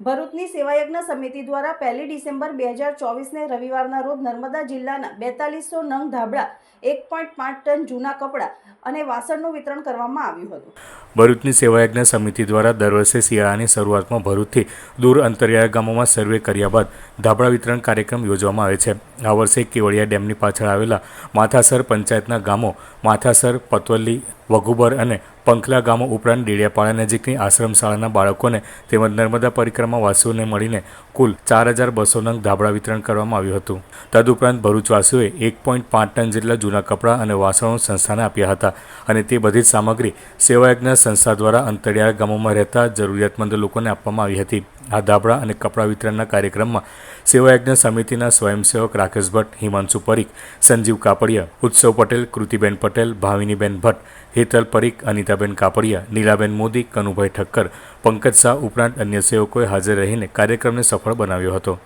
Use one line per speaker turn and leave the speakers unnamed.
ભરૂચની સેવાયજ્ઞ સમિતિ દ્વારા પહેલી ડિસેમ્બર બે હજાર ચોવીસને રવિવારના રોજ નર્મદા જિલ્લાના બેતાલીસો નંગ ધાબળા, એક પોઈન્ટ પાંચ ટન જૂના કપડાં અને વાસણનું વિતરણ કરવામાં આવ્યું હતું.
ભરૂચની સેવાયજ્ઞ સમિતિ દ્વારા દર વર્ષે શિયાળાની શરૂઆતમાં ભરૂચથી દૂર અંતરિયાળ ગામોમાં સર્વે કર્યા બાદ ધાબળા વિતરણ કાર્યક્રમ યોજવામાં આવે છે. આ વર્ષે કેવડિયા ડેમની પાછળ આવેલા માથાસર પંચાયતના ગામો માથાસર, પતવલ્લી, વઘુબર અને પંખલા ગામો ઉપરાંત ડેડિયાપાડા નજીકની આશ્રમ શાળાના બાળકોને તેમજ નર્મદા પરિક્રમા વાસીઓને મળીને કુલ ચાર હજાર બસો નંગ ધાબળા વિતરણ કરવામાં આવ્યું હતું. તદુપરાંત ભરૂચવાસીઓએ એક પોઈન્ટ પાંચ ટન જેટલા જૂના કપડાં અને વાસણો સંસ્થાને આપ્યા હતા અને તે બધી જ સામગ્રી સેવાયજ્ઞ સંસ્થા દ્વારા અંતરિયાળ ગામોમાં રહેતા જરૂરિયાતમંદ લોકોને આપવામાં આવી હતી. આ ધાબળા અને કપડાં વિતરણના કાર્યક્રમમાં સેવાયજ્ઞ સમિતિના સ્વયંસેવક રાકેશ ભટ્ટ, હિમાંશુ પરીખ, સંજીવ કાપડિયા, ઉત્સવ પટેલ, કૃતિબેન પટેલ, ભાવિનીબેન ભટ્ટ, હેતલ પરીખ, અનિતાબેન કાપડિયા, નીલાબેન મોદી, કનુભાઈ ઠક્કર, પંકજ શાહ ઉપરાંત અન્ય સેવકોએ હાજર રહીને કાર્યક્રમને સફળ બનાવ્યો હતો.